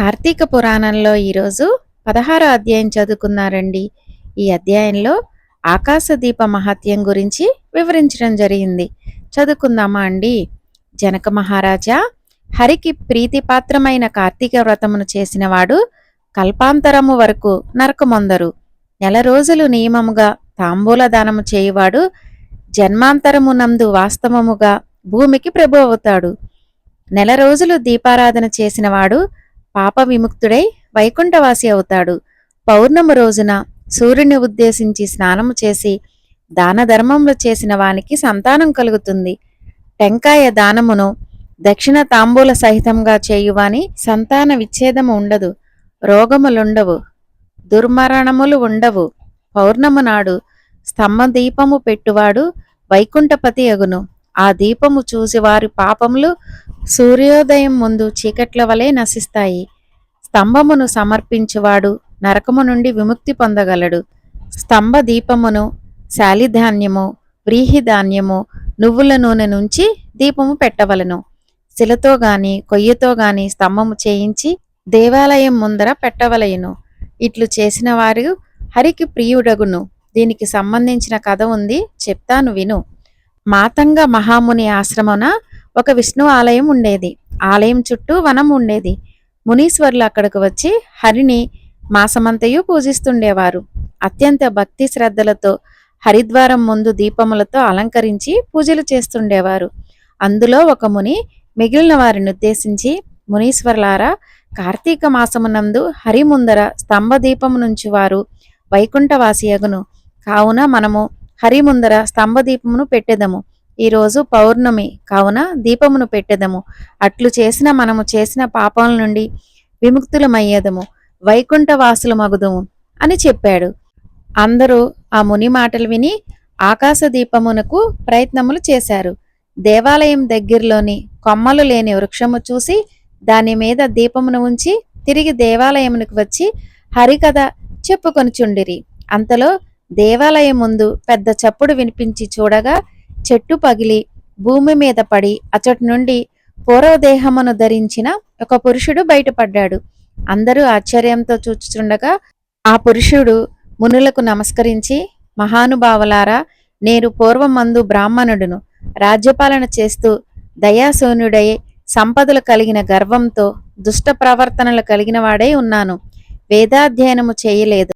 కార్తీక పురాణంలో ఈరోజు పదహారో అధ్యాయం చదువుకున్నారండి. ఈ అధ్యాయంలో ఆకాశదీప మహత్యం గురించి వివరించడం జరిగింది. చదువుకుందామా అండి? జనక మహారాజా హరికి ప్రీతిపాత్రమైన కార్తీక వ్రతమును చేసినవాడు కల్పాంతరము వరకు నరకమొందరు. నెల రోజులు నియమముగా తాంబూల దానము చేయువాడు జన్మాంతరమునందు వాస్తవముగా భూమికి ప్రభు అవుతాడు. నెల రోజులు దీపారాధన చేసినవాడు పాప విముక్తుడై వైకుంఠవాసి అవుతాడు. పౌర్ణమి రోజున సూర్యుని ఉద్దేశించి స్నానము చేసి దాన ధర్మములు చేసిన వానికి సంతానం కలుగుతుంది. టెంకాయ దానమును దక్షిణ తాంబూల సహితంగా చేయువాని సంతాన విచ్ఛేదము ఉండదు. రోగములుండవు. దుర్మరణములు ఉండవు. పౌర్ణము నాడు స్తంభ దీపము పెట్టువాడు వైకుంఠపతి అగును. ఆ దీపము చూసి వారి పాపములు సూర్యోదయం ముందు చీకట్ల వలె నశిస్తాయి. స్తంభమును సమర్పించువాడు నరకము నుండి విముక్తి పొందగలడు. స్తంభ దీపమును శాలిధాన్యము వ్రీహిధాన్యము నువ్వుల నూనె నుంచి దీపము పెట్టవలను. శిలతో గాని కొయ్యతో గాని స్తంభము చేయించి దేవాలయం ముందర పెట్టవలయును ఇట్లు చేసిన వారు హరికి ప్రియుడగును. దీనికి సంబంధించిన కథ ఉంది చెప్తాను విను. మాతంగ మహాముని ఆశ్రమన ఒక విష్ణు ఆలయం ఉండేది. ఆలయం చుట్టూ వనం ఉండేది. మునీశ్వరులు అక్కడికి వచ్చి హరిని మాసమంతయు పూజిస్తుండేవారు. అత్యంత భక్తి శ్రద్ధలతో హరిద్వారం ముందు దీపములతో అలంకరించి పూజలు చేస్తుండేవారు. అందులో ఒక ముని మిగిలిన వారిని ఉద్దేశించి మునీశ్వరులారా కార్తీక మాసమునందు హరి ముందర స్తంభ దీపము నుంచి వారు వైకుంఠవాసియగును కావున మనము హరి ముందర స్తంభ దీపమును పెట్టెదము ఈరోజు పౌర్ణమి కావున దీపమును పెట్టెదము. అట్లు చేసిన మనము చేసిన పాపముల నుండి విముక్తులమయ్యేదము. వైకుంఠ మగుదము అని చెప్పాడు. అందరూ ఆ ముని మాటలు విని ఆకాశ దీపమునకు ప్రయత్నములు చేశారు. దేవాలయం దగ్గరలోని కొమ్మలు లేని వృక్షము చూసి దాని మీద దీపమును ఉంచి తిరిగి దేవాలయమునకు వచ్చి హరికథ చెప్పుకొనుచుండిరి. అంతలో దేవాలయం ముందు పెద్ద చప్పుడు వినిపించి చూడగా చెట్టు పగిలి భూమి మీద పడి అచటి నుండి పూర్వదేహమును ధరించిన ఒక పురుషుడు బయటపడ్డాడు. అందరూ ఆశ్చర్యంతో చూచుచుండగా ఆ పురుషుడు మునులకు నమస్కరించి మహానుభావులారా నేను పూర్వమందు బ్రాహ్మణుడును. రాజ్యపాలన చేస్తూ దయాశూన్యుడై సంపదలు కలిగిన గర్వంతో దుష్ట ప్రవర్తనలు కలిగిన వాడై ఉన్నాను. వేదాధ్యయనము చేయలేదు.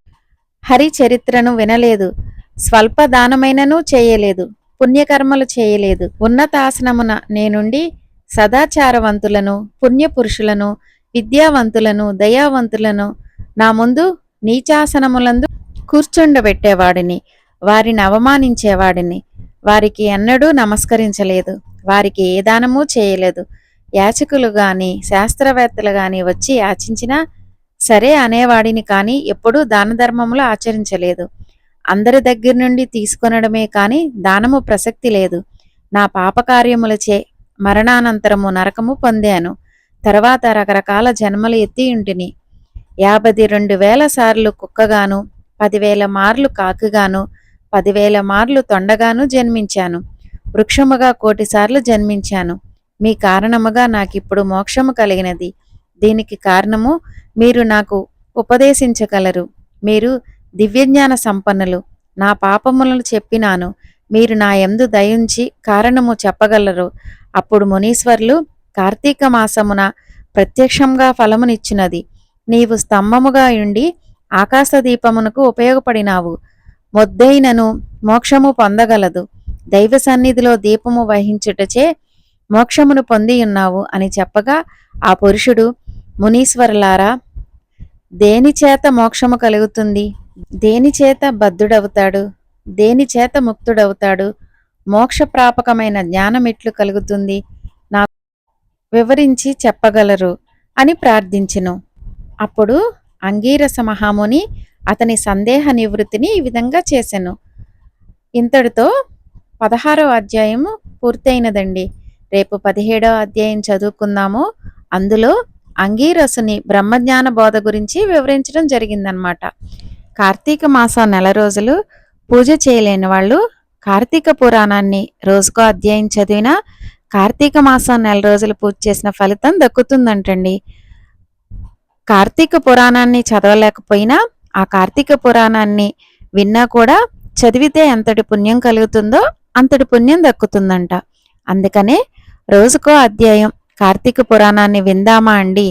హరి చరిత్రను వినలేదు. స్వల్ప దానమైనను చేయలేదు. పుణ్యకర్మలు చేయలేదు. ఉన్నతాసనమున నేనుండి సదాచారవంతులను పుణ్యపురుషులను విద్యావంతులను దయావంతులను నా ముందు నీచాసనములందు కూర్చుండబెట్టేవాడిని. వారిని అవమానించేవాడిని. వారికి ఎన్నడూ నమస్కరించలేదు. వారికి ఏ దానము చేయలేదు. యాచకులు గాని శాస్త్రవేత్తలు గాని వచ్చి యాచించినా సరే అనేవాడిని కాని ఎప్పుడూ దానధర్మములు ఆచరించలేదు. అందరి దగ్గర నుండి తీసుకొనడమే కాని దానము ప్రసక్తి లేదు. నా పాపకార్యములచే మరణానంతరము నరకము పొందాను. తర్వాత రకరకాల జన్మలు ఎత్తి ఉంటిని. యాభై రెండు వేల సార్లు కుక్కగాను పదివేల మార్లు కాకుగాను పదివేల మార్లు తొండగాను జన్మించాను. వృక్షముగా కోటిసార్లు జన్మించాను. మీ కారణముగా నాకిప్పుడు మోక్షము కలిగినది. దీనికి కారణము మీరు నాకు ఉపదేశించగలరు. మీరు దివ్యజ్ఞాన సంపన్నులు. నా పాపములను చెప్పినాను. మీరు నా ఎందు దయించి కారణము చెప్పగలరు. అప్పుడు మునీశ్వర్లు కార్తీక మాసమున ప్రత్యక్షంగా ఫలమునిచ్చినది. నీవు స్తంభముగా ఉండి ఆకాశ దీపమునకు ఉపయోగపడినావు. మొద్దైనను మోక్షము పొందగలదు. దైవ సన్నిధిలో దీపము వహించుటచే మోక్షమును పొంది ఉన్నావు అని చెప్పగా ఆ పురుషుడు మునీశ్వరులారా దేనిచేత మోక్షము కలుగుతుంది? దేనిచేత బద్ధుడవుతాడు? దేనిచేత ముక్తుడవుతాడు? మోక్షప్రాపకమైన జ్ఞానం ఎట్లు కలుగుతుంది? నాకు వివరించి చెప్పగలరు అని ప్రార్థించెను. అప్పుడు అంగీరస మహాముని అతని సందేహ నివృత్తిని ఈ విధంగా చేశాను ఇంతటితో పదహారవ అధ్యాయము పూర్తయినదండి. రేపు పదిహేడవ అధ్యాయం చదువుకుందాము. అందులో అంగీరసుని బ్రహ్మజ్ఞాన బోధ గురించి వివరించడం జరిగిందనమాట కార్తీక మాసం నెల రోజులు పూజ చేయలేని వాళ్ళు కార్తీక పురాణాన్ని రోజుకో అధ్యాయం చదివినా కార్తీక మాసం నెల రోజులు పూజ చేసిన ఫలితం దక్కుతుందంటండి. కార్తీక పురాణాన్ని చదవలేకపోయినా ఆ కార్తీక పురాణాన్ని విన్నా కూడా చదివితే ఎంతటి పుణ్యం కలుగుతుందో అంతటి పుణ్యం దక్కుతుందంట. అందుకనే రోజుకో అధ్యాయం కార్తీక పురాణాన్ని విందామా అండి?